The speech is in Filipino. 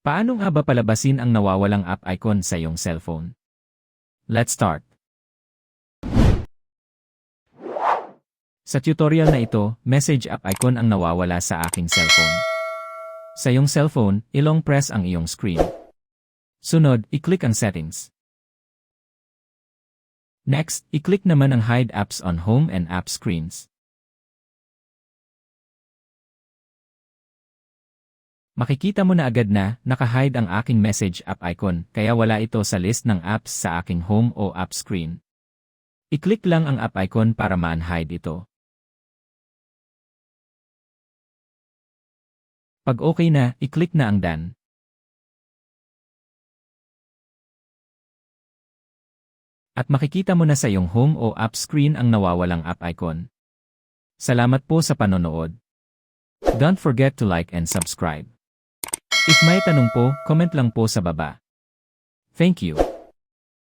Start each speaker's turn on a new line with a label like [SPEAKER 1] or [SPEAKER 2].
[SPEAKER 1] Paano nga ba palabasin ang nawawalang app icon sa iyong cellphone? Let's start. Sa tutorial na ito, message app icon ang nawawala sa aking cellphone. Sa iyong cellphone, ilong press ang iyong screen. Sunod, i-click ang settings. Next, i-click naman ang hide apps on home and app screens. Makikita mo na agad na naka-hide ang aking message app icon kaya wala ito sa list ng apps sa aking home o app screen. I-click lang ang app icon para ma-unhide ito. Pag okay na, i-click na ang done. At makikita mo na sa iyong home o app screen ang nawawalang app icon. Salamat po sa panonood. Don't forget to like and subscribe. If may tanong po, comment lang po sa baba. Thank you.